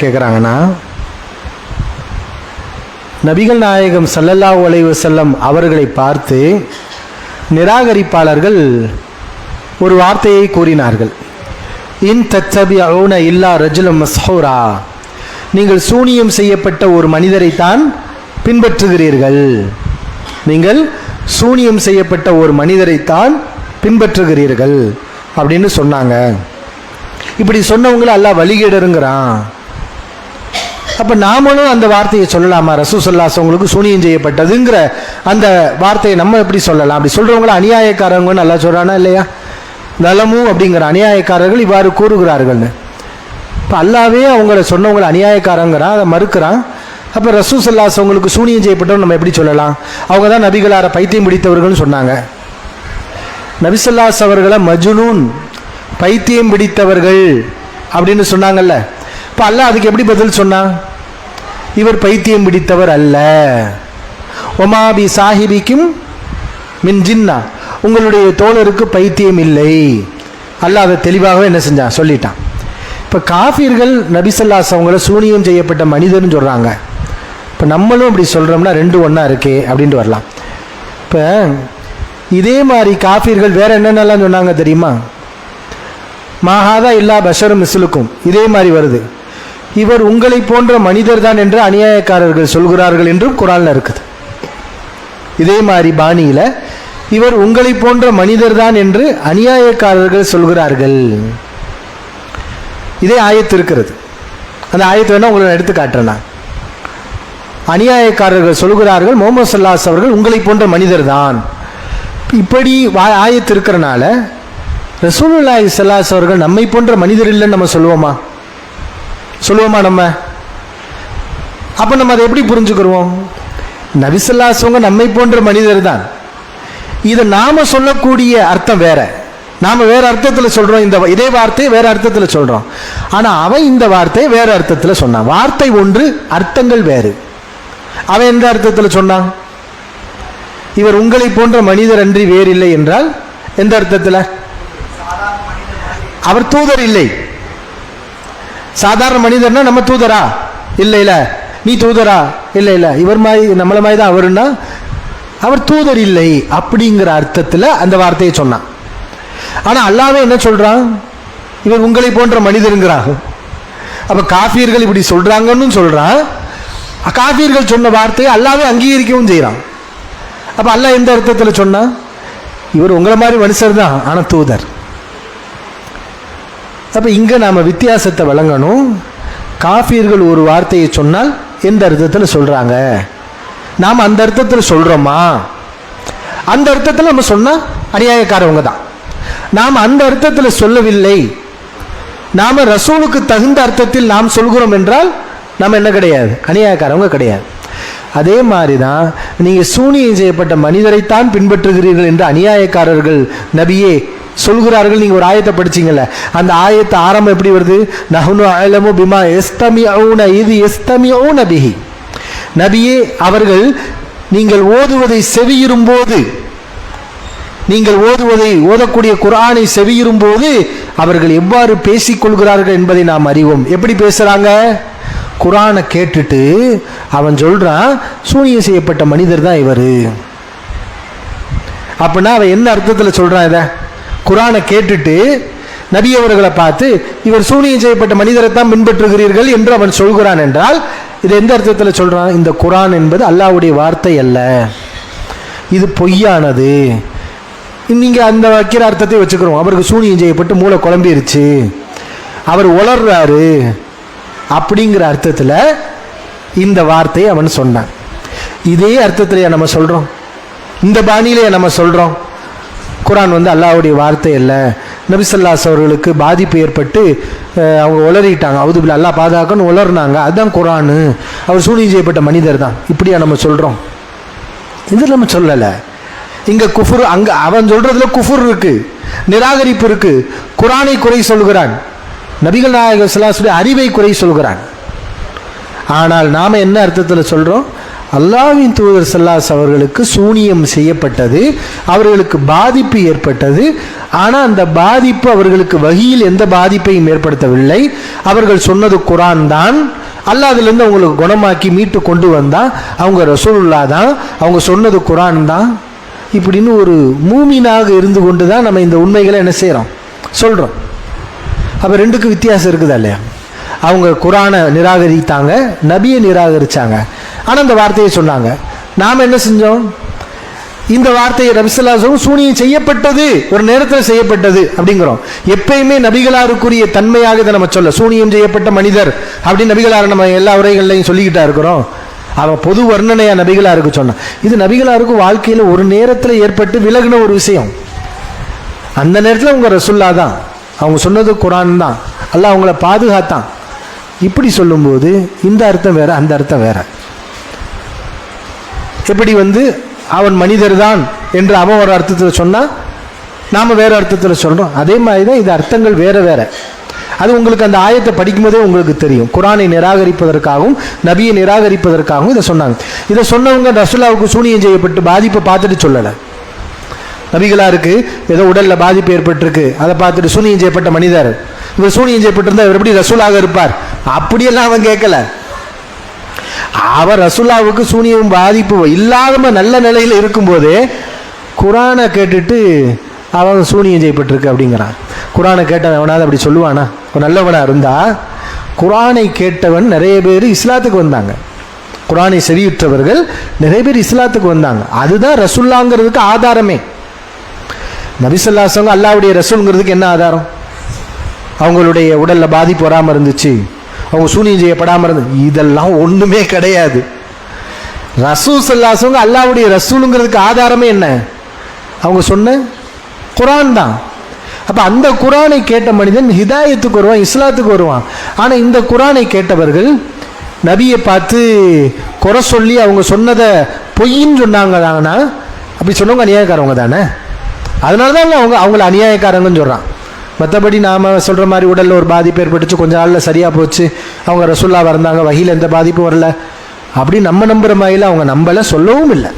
கேட்குறாங்கன்னா நபிகள் நாயகம் சல்லல்லா அலைஹி செல்லம் அவர்களை பார்த்து நிராகரிப்பாளர்கள் ஒரு வார்த்தையை கூறினார்கள். இன் தச்சபி அவுன இல்லா ரஜுலம் மஸ்ஹூரா. நீங்கள் சூனியம் செய்யப்பட்ட ஒரு மனிதரைத்தான் பின்பற்றுகிறீர்கள். நீங்கள் சூனியம் செய்யப்பட்ட ஒரு மனிதரைத்தான் பின்பற்றுகிறீர்கள் அப்படின்னு சொன்னாங்க. இப்படி சொன்னவங்கள அல்லாஹ் வழிகேடருங்கிறான். அப்போ நாமளும் அந்த வார்த்தையை சொல்லலாமா? ரசூ சொல்லாசவங்களுக்கு சூனியம் செய்யப்பட்டதுங்கிற அந்த வார்த்தையை நம்ம எப்படி சொல்லலாம்? அப்படி சொல்கிறவங்கள அநியாயக்காரங்கன்னு நல்லா சொல்கிறானா இல்லையா? நலமும் அப்படிங்கிற அநியாயக்காரர்கள் இவ்வாறு கூறுகிறார்கள்னு. இப்போ அல்லாவே அவங்கள சொன்னவங்களை அநியாயக்காரங்கிறான் அதை மறுக்கிறான். அப்போ ரசூ சொல்லாசவங்களுக்கு சூனியம் செய்யப்பட்டவங்க நம்ம எப்படி சொல்லலாம்? அவங்க தான் நபிகளார பைத்தியம் பிடித்தவர்கள்னு சொன்னாங்க. நபிசல்லாஸ் அவர்களை மஜ்னூன் பைத்தியம் பிடித்தவர்கள் அப்படின்னு சொன்னாங்கல்ல. இப்போ அல்ல அதுக்கு எப்படி பதில் சொன்னான் இவர் பைத்தியம் பிடித்தவர் அல்ல. ஒமாபி சாஹிபிக்கும் மின் ஜின்னா. உங்களுடைய தோழருக்கு பைத்தியம் இல்லை. அல்ல அதை தெளிவாகவே என்ன செஞ்சான் சொல்லிட்டான். இப்போ காஃபிர்கள் நபிசல்லாஸ் அவங்கள சூனியம் செய்யப்பட்ட மனிதர்னு சொல்கிறாங்க இப்போ நம்மளும் இப்படி சொல்கிறோம்னா ரெண்டு ஒன்றா இருக்கே அப்படின்ட்டு வரலாம். இப்போ இதே மாதிரி காஃபிர்கள் வேற என்னென்னலாம் சொன்னாங்க தெரியுமா? மாகாதா இல்லா பஷரும் மிஸ்லுக்கும் இதே மாதிரி வருது. இவர் உங்களை போன்ற மனிதர் தான் என்று அநியாயக்காரர்கள் சொல்கிறார்கள் என்றும் குரான்ல இருக்குது. இதே மாதிரி பாணியில இவர் உங்களை போன்ற மனிதர் தான் என்று அநியாயக்காரர்கள் சொல்கிறார்கள். இதே ஆயத்து இருக்கிறது. அந்த ஆயத்து வேணா உங்களை எடுத்து காட்டுறேன் நான். அநியாயக்காரர்கள் சொல்கிறார்கள் முகமது சல்லாஸ் அவர்கள் உங்களை போன்ற மனிதர் தான் இப்படி வா- ஆயத்து இருக்கிறனால ரசூலுல்லாஹி சல்லாஸ் அவர்கள் நம்மை போன்ற மனிதர் இல்லைன்னு நம்ம சொல்லுவோமா? சொல்லுவோமா நம்ம? அப்போ நம்ம அதை எப்படி புரிஞ்சுக்கிறோம் நபிசல்லாசவங்க நம்மை போன்ற மனிதர் தான் இதை நாம சொல்லக்கூடிய அர்த்தம் வேற. நாம வேற அர்த்தத்தில் சொல்றோம். இந்த இதே வார்த்தையை வேற அர்த்தத்தில் சொல்கிறோம் ஆனா அவன் இந்த வார்த்தையை வேற அர்த்தத்தில் சொன்னான். வார்த்தை ஒன்று அர்த்தங்கள் வேறு. அவன் எந்த அர்த்தத்தில் சொன்னான்? இவர் உங்களை போன்ற மனிதர் அன்றி வேறில்லை என்றால் எந்த அர்த்தத்தில்? அவர் தூதர் இல்லை. சாதாரண மனிதர்னா நம்ம தூதரா? இல்லை இல்லை. நீ தூதரா? இல்லை இல்லை. இவர் மாதிரி நம்மளை மாதிரி தான் அவருன்னா அவர் தூதர் இல்லை அப்படிங்கிற அர்த்தத்தில் அந்த வார்த்தையை சொன்னான். ஆனால் அல்லாவே என்ன சொல்கிறான் இவர் உங்களை போன்ற மனிதருங்கிறாங்க. அப்போ காஃபியர்கள் இப்படி சொல்கிறாங்கன்னு சொல்கிறான் காஃபியர்கள் சொன்ன வார்த்தையை அல்லாவே அங்கீகரிக்கவும் செய்கிறான் அப்போ அல்லாஹ் எந்த அர்த்தத்தில் சொன்னான்? இவர் உங்களை மாதிரி மனுஷர் தான் ஆனால் தூதர். அப்போ இங்கே நாம் வித்தியாசத்தை வழங்கணும். காஃபியர்கள் ஒரு வார்த்தையை சொன்னால் எந்த அர்த்தத்தில் சொல்கிறாங்க நாம் அந்த அர்த்தத்தில் சொல்கிறோமா அந்த அர்த்தத்தில் நம்ம சொன்னால் அநியாயக்காரவங்க தான். நாம் அந்த அர்த்தத்தில் சொல்லவில்லை. நாம் ரசூலுக்கு தகுந்த அர்த்தத்தில் நாம் சொல்கிறோம் என்றால் நாம் என்ன கிடையாது? அநியாயக்காரவங்க கிடையாது. அதே மாதிரி தான் நீங்கள் சூனியம் செய்யப்பட்ட மனிதரைத்தான் பின்பற்றுகிறீர்கள் என்று அநியாயக்காரர்கள் நபியே சொல்கிறார்கள் நீங்கள் ஒரு ஆயத்தை படிச்சிங்கல்ல அந்த ஆயத்தை ஆரம்பம் எப்படி வருது? நஹ்னு அலமு பிமா எஸ்தமி இது எஸ்தமி பிஹி. நபியே அவர்கள் நீங்கள் ஓதுவதை செவியுறும் போது நீங்கள் ஓதுவதை ஓதக்கூடிய குரானை செவியுறும் போது அவர்கள் எவ்வாறு பேசிக் கொள்கிறார்கள் என்பதை நாம் அறிவோம். எப்படி பேசுகிறாங்க குரானை கேட்டுட்டு அவன் சொல்றான் சூனியம் செய்யப்பட்ட மனிதர் தான் இவர். அப்படின்னா அவன் என்ன அர்த்தத்தில் சொல்கிறான் இதை? குரானை கேட்டுட்டு நபி அவர்களை பார்த்து இவர் சூனியம் செய்யப்பட்ட மனிதரை தான் பின்பற்றுகிறீர்கள் என்று அவன் சொல்கிறான் என்றால் இது எந்த அர்த்தத்தில் சொல்கிறான் இந்த குரான் என்பது அல்லாவுடைய வார்த்தை அல்ல. இது பொய்யானது. நீங்கள் அந்த வைக்கிற அர்த்தத்தை வச்சுக்கிறோம். அவருக்கு சூனியம் செய்யப்பட்டு மூளை குழம்பிருச்சு. அவர் உளர்றாரு அப்படிங்கிற அர்த்தத்தில் இந்த வார்த்தையை அவன் சொன்னான். இதே அர்த்தத்திலேயே நம்ம சொல்கிறோம் இந்த பாணியிலேயே நம்ம சொல்கிறோம் குரான் வந்து அல்லாஹ்வுடைய வார்த்தை இல்லை நபிசல்லாஸ் அவர்களுக்கு பாதிப்பு ஏற்பட்டு அவங்க உளறிட்டாங்க. அவுதுபில் அல்லாஹ் பாதுகாக்கன்னு உளர்னாங்க. அதுதான் குரானு. அவர் சூனியம் செய்யப்பட்ட மனிதர் தான். இப்படியா நம்ம சொல்கிறோம் இது நம்ம சொல்லலை. இங்கே குஃபுர் அங்கே அவன் சொல்கிறதுல குஃபுர் இருக்குது நிராகரிப்பு இருக்குது குரானை குறை சொல்கிறான். நபிகள் நாயக சிலாசுடைய அறிவை குறை சொல்கிறான். ஆனால் நாம் என்ன அர்த்தத்தில் சொல்கிறோம் அல்லாவின் தூதர் சல்லாஸ் அவர்களுக்கு சூனியம் செய்யப்பட்டது அவர்களுக்கு பாதிப்பு ஏற்பட்டது. ஆனால் அந்த பாதிப்பு அவர்களுக்கு வகையில் எந்த பாதிப்பையும் ஏற்படுத்தவில்லை. அவர்கள் சொன்னது குரான் தான். அல்லாஹ் அதுலேருந்து அவங்களுக்கு குணமாக்கி மீட்டு கொண்டு வந்தால் அவங்க ரசூலுல்லா தான். அவங்க சொன்னது குரான் தான். இப்படின்னு ஒரு மூமினாக இருந்து கொண்டு தான் நம்ம இந்த உண்மைகளை என்ன செய்கிறோம் சொல்கிறோம் அப்போ ரெண்டுக்கும் வித்தியாசம் இருக்குதா இல்லையா? அவங்க குரானை நிராகரித்தாங்க நபியை நிராகரித்தாங்க ஆனால் அந்த வார்த்தையை சொன்னாங்க. நாம் என்ன செஞ்சோம்? இந்த வார்த்தையை ரபிசல்லாசவும் சூனியம் செய்யப்பட்டது ஒரு நேரத்தில் செய்யப்பட்டது அப்படிங்கிறோம். எப்பயுமே நபிகளாருக்குரிய தன்மையாக இதை நம்ம சொல்ல சூனியம் செய்யப்பட்ட மனிதர் அப்படின்னு நபிகளார் நம்ம எல்லா உரைகள்லையும் சொல்லிக்கிட்டா இருக்கிறோம். அவன் பொது வர்ணனையா நபிகளாருக்கு சொன்னான் இது நபிகளாருக்கு வாழ்க்கையில் ஒரு நேரத்தில் ஏற்பட்டு விலகின ஒரு விஷயம். அந்த நேரத்தில் அவங்க ரசுல்லா தான். அவங்க சொன்னது குரான் தான். அல்ல அவங்கள பாதுகாத்தான். இப்படி சொல்லும்போது இந்த அர்த்தம் வேற அந்த அர்த்தம் வேற. எப்படி வந்து அவன் மனிதர் தான் என்று அவன் ஒரு அர்த்தத்தில் சொன்னால் நாம் வேறு அர்த்தத்தில் சொல்கிறோம் அதே மாதிரி தான் இது அர்த்தங்கள் வேறு வேறு. அது உங்களுக்கு அந்த ஆயத்தை படிக்கும்போதே உங்களுக்கு தெரியும். குரானை நிராகரிப்பதற்காகவும் நபியை நிராகரிப்பதற்காகவும் இதை சொன்னாங்க. இதை சொன்னவங்க ரசுல்லாவுக்கு சூனியம் செய்யப்பட்டு பாதிப்பை பார்த்துட்டு சொல்லலை. நபிகளாருக்கு ஏதோ உடலில் பாதிப்பு ஏற்பட்டிருக்கு. அதை பார்த்துட்டு சூனியம் செய்யப்பட்ட மனிதர். இவர் சூனியம் செய்யப்பட்டிருந்தால் இவர் எப்படி ரசூலாக இருப்பார்? அப்படியெல்லாம் அவன் கேட்கல. அவர் ரசுல்லாவுக்கு சூனியம் பாதிப்பு இல்லாம நல்ல நிலையில் இருக்கும்போது குரானை கேட்டுட்டு அவன் சூனியம் செய்யப்பட்டிருக்கு அப்படிங்கிறான். குரானை கேட்டவன் அவனாவது அப்படி சொல்லுவானா? ஒரு நல்லவனாக இருந்தா குரானை கேட்டவன் நிறைய பேர் இஸ்லாத்துக்கு வந்தாங்க. குரானை செவியுற்றவர்கள் நிறைய பேர் இஸ்லாத்துக்கு வந்தாங்க. அதுதான் ரசுல்லாங்கிறதுக்கு ஆதாரமே. நபிசல்லாசவங்க அல்லாவுடைய ரசூலுங்கிறதுக்கு என்ன ஆதாரம்? அவங்களுடைய உடலில் பாதிப்பு வராமல் இருந்துச்சு. அவங்க சூனியம் செய்யப்படாமல் இருந்து. இதெல்லாம் ஒன்றுமே கிடையாது. ரசூல் சல்லாசவங்க அல்லாவுடைய ரசூலுங்கிறதுக்கு ஆதாரமே என்ன? அவங்க சொன்ன குரான் தான். அப்போ அந்த குரானை கேட்ட மனிதன் ஹிதாயத்துக்கு வருவான் இஸ்லாத்துக்கு வருவான். ஆனால் இந்த குரானை கேட்டவர்கள் நபியை பார்த்து குறை சொல்லி அவங்க சொன்னதை பொய்ன்னு சொன்னாங்கன்னா அப்படி சொன்னவங்க அநியாயக்காரவங்க தானே? அதனால தான் அவங்க அவங்கள அநியாயக்காரங்கன்னு சொல்கிறான் மற்றபடி நாம் சொல்கிற மாதிரி உடலில் ஒரு பாதிப்பு ஏற்பட்டுச்சு கொஞ்ச நாளில் சரியாக போச்சு. அவங்க ரசுல்லா வந்தாங்க வகையில் எந்த பாதிப்பும் வரல. அப்படி நம்ம நம்புகிற மாதிரியில் அவங்க நம்மளை சொல்லவும் இல்லை.